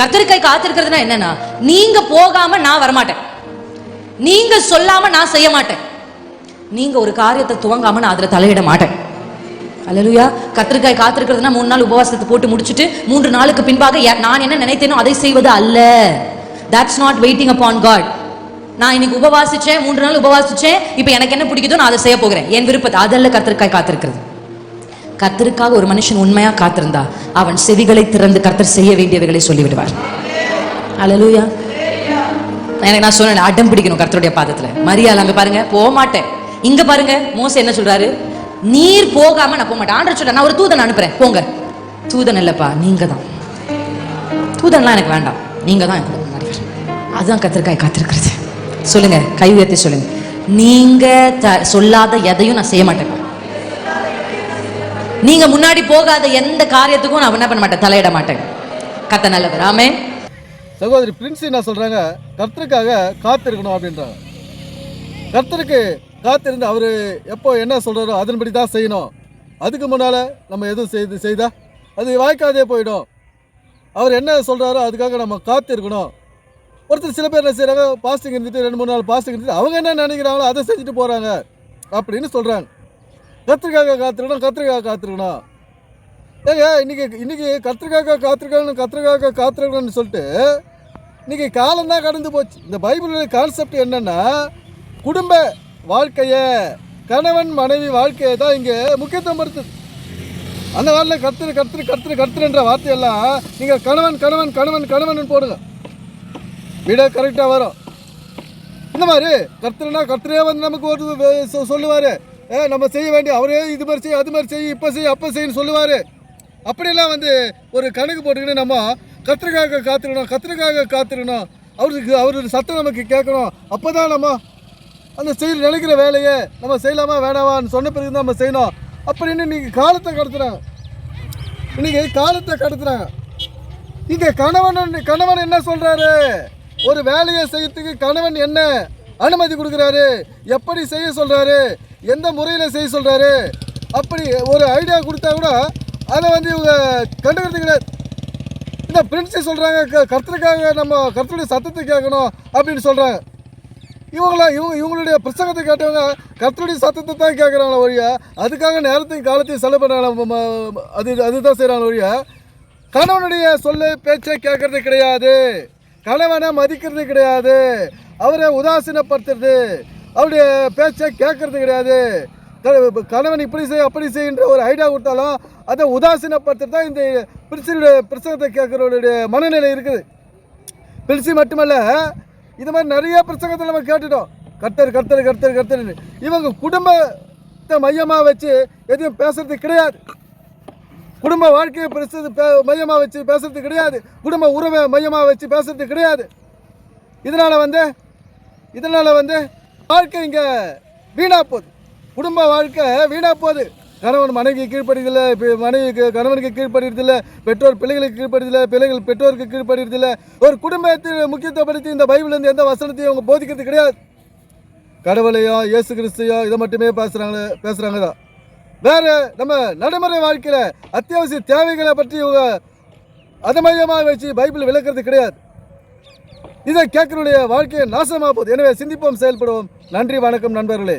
கத்தரிக்காய் காத்திருக்கிறதுனா என்னன்னா நீங்க போகாம நான் வரமாட்டேன். நீங்க சொல்லாம நான் செய்ய மாட்டேன். நீங்க ஒரு காரியத்தை துவங்காம நான் அதுல தலையிட மாட்டேன். அல்லேலூயா கத்திரிக்காய் காத்திருக்கிறதுனா மூணு நாள் உபவாசத்தை போட்டு முடிச்சுட்டு மூன்று நாளுக்கு பின்பாக நான் என்ன நினைத்தேனோ அதை செய்வது அல்ல. That's not waiting upon God நான் இன்னைக்கு உபவாசிச்சேன் மூன்று நாள் உபவாசிச்சேன் இப்போ எனக்கு என்ன பிடிக்குதோ நான் அதை செய்ய போகிறேன். என் விருப்பத்தை அதல்ல கத்திரிக்காய் காத்திருக்கிறது. கத்தருக்காக ஒரு மனுஷன் உண்மையா காத்திருந்தா அவன் செவிகளை திறந்து கர்த்தர் செய்ய வேண்டியவைகளை சொல்லிவிடுவார். அலலூயா எனக்கு நான் சொன்னேன் அடம் பிடிக்கணும் கர்த்தருடைய பாதத்துல. மரியாதை அங்க பாருங்க போக மாட்டேன் இங்க பாருங்க மோச என்ன சொல்றாரு? நீர் போகாம நான் போக மாட்டேன் ஆண்டர் சொல்றேன் நான் ஒரு தூதன் அனுப்புறேன் போங்க. தூதன் இல்லப்பா நீங்க தான். தூதன்லாம் எனக்கு வேண்டாம். நீங்க தான் எனக்கு அதுதான் கத்திரிக்காய் காத்திருக்கிறது. சொல்லுங்க கை உயர்த்தி சொல்லுங்க. நீங்க சொல்லாத எதையும் நான் செய்ய மாட்டேன். நீங்க முன்னாடி போகாத எந்த காரியத்துக்கும் நான் என்ன பண்ண மாட்டேன்? தலையிட மாட்டேன். கத்த நல்லவர். ஆமே சகோதரி பிரின்ஸ் என்ன சொல்றாங்க? கர்த்தருக்காக காத்திருக்கணும் அப்படின்றாங்க. கர்த்தருக்கு காத்திருந்து அவர் எப்போ என்ன சொல்றாரோ அதன்படி தான் செய்யணும். அதுக்கு முன்னால நம்ம எதுவும் செய்து செய்தா? அது வாய்க்காதே போயிடும். அவர் என்ன சொல்றாரோ அதுக்காக நம்ம காத்திருக்கணும். ஒருத்தர் சில பேர் என்ன செய்கிறாங்க பாஸ்டிங் இருந்துட்டு ரெண்டு மூணு நாள் பாஸ்டிங் இருந்துட்டு அவங்க என்ன நினைக்கிறாங்களோ அதை செஞ்சுட்டு போகிறாங்க அப்படின்னு சொல்கிறாங்க கத்திரிக்காக காத்திருக்கணும் கத்திரிக்காய் காத்திருக்கணும். ஏங்க இன்னைக்கு இன்னைக்கு கத்திரிக்காக காத்திருக்கணும் கத்திரிக்காக காத்திருக்கணும்னு சொல்லிட்டு இன்னைக்கு காலம் தான் கடந்து போச்சு. இந்த பைபிளுடைய கான்செப்ட் என்னென்னா குடும்ப வாழ்க்கையை கணவன் மனைவி வாழ்க்கையை தான் இங்கே முக்கியத்துவம் படுத்துது அந்த காலத்தில் கத்திரி கத்திரி கத்திரி கத்திரின்ற வார்த்தையெல்லாம் நீங்கள் கணவன் கணவன் கணவன் கணவன் போடுங்க. வீடாக கரெக்டாக வரும். இந்த மாதிரி கர்த்தர்னா கர்த்தரே வந்து நமக்கு ஒரு சொல்லுவார். ஏ நம்ம செய்ய வேண்டிய அவரே இது மாதிரி செய் அது மாதிரி செய் இப்போ செய் அப்போ செய்யன்னு சொல்லுவார். அப்படியெல்லாம் வந்து ஒரு கணக்கு போட்டுக்கிட்டு நம்ம கத்திரிக்காக காத்திருக்கணும் கத்திரிக்காக காத்திருக்கணும். அவருக்கு அவரோட சத்தம் நமக்கு கேட்கணும். அப்போ தான் நம்ம அந்த செய்ய நினைக்கிற வேலையை நம்ம செய்யலாமா வேணாமான்னு சொன்ன பிறகு தான் நம்ம செய்யணும். அப்படின்னு இன்னைக்கு காலத்தை கடத்துறாங்க இன்னைக்கு காலத்தை கடத்துறாங்க இங்கே கணவன் கணவன் என்ன சொல்கிறாரு ஒரு வேலையை செய்யறதுக்கு கணவன் என்ன அனுமதி கொடுக்குறாரு? எப்படி செய்ய சொல்கிறாரு எந்த முறையில் செய்ய சொல்கிறாரு அப்படி ஒரு ஐடியா கொடுத்தா கூட அதை வந்து இவங்க கண்டுக்கிறது கிடையாது இந்த பிரின்ஸை சொல்கிறாங்க க- கர்த்தருக்காக நம்ம கருத்துடைய சத்தத்தை கேட்கணும் அப்படின்னு சொல்கிறாங்க இவங்கள இவங்க இவங்களுடைய பிரசங்கத்தை கேட்டவங்க கருத்துடைய சத்தத்தை தான் கேட்குறாங்களா ஒழிய அதுக்காக நேரத்தையும் காலத்தையும் செலவு பண்ணுறாங்க அது அதுதான் செய்கிறாங்க ஒழிய கணவனுடைய சொல்லு பேச்சை கேட்கறது கிடையாது. கணவனை மதிக்கிறது கிடையாது. அவரை உதாசீனப்படுத்துறது. அவருடைய பேச்சை கேட்கறது கிடையாது. க- கணவன் இப்படி செய் அப்படி செய்கின்ற ஒரு ஐடியா கொடுத்தாலும் அதை உதாசீனப்படுத்துறது தான் இந்த பிரிசனுடைய பிரசங்கத்தை கேட்குறவருடைய மனநிலை இருக்குது. பிரிசி மட்டுமல்ல இது மாதிரி நிறைய பிரசங்கத்தில் நம்ம கேட்டுட்டோம். கர்த்தர் கர்த்தர் கர்த்தர் கர்த்தர் இவங்க குடும்பத்தை மையமாக வச்சு எதையும் பேசுறது கிடையாது. குடும்ப வாழ்க்கையை பேசுறது பே- வச்சு பேசுறது கிடையாது. குடும்ப உறவை மையமாக வச்சு பேசுறது கிடையாது. இதனால் வந்து இதனால் வந்து வாழ்க்கை இங்க வீணா போகுது. குடும்ப வாழ்க்கை வீணா போகுது. கணவன் மனைவிக்கு கீழ்ப்படுறதில்ல மனைவிக்கு கணவனுக்கு கீழ்ப்படுறதில்ல பெற்றோர் பிள்ளைகளுக்கு கீழ்ப்படுறதில்ல பிள்ளைகள் பெற்றோருக்கு கீழ்ப்படுறதில்ல ஒரு குடும்பத்தை முக்கியத்துவப்படுத்தி இந்த பைபிள் இருந்து எந்த வசனத்தையும் அவங்க போதிக்கிறது கிடையாது. கடவுளையோ இயேசு கிறிஸ்தையோ இதை மட்டுமே பேசுகிறாங்க பேசுகிறாங்க தான் வேற நம்ம நடைமுறை வாழ்க்கையில் அத்தியாவசிய தேவைகளை பற்றி இவங்க அதை மையமாக வச்சு பைபிள் விளக்குறது கிடையாது. இதை கேட்கனுடைய வாழ்க்கையை நாசமாக போகுது எனவே சிந்திப்போம் செயல்படுவோம். நன்றி வணக்கம் நண்பர்களே.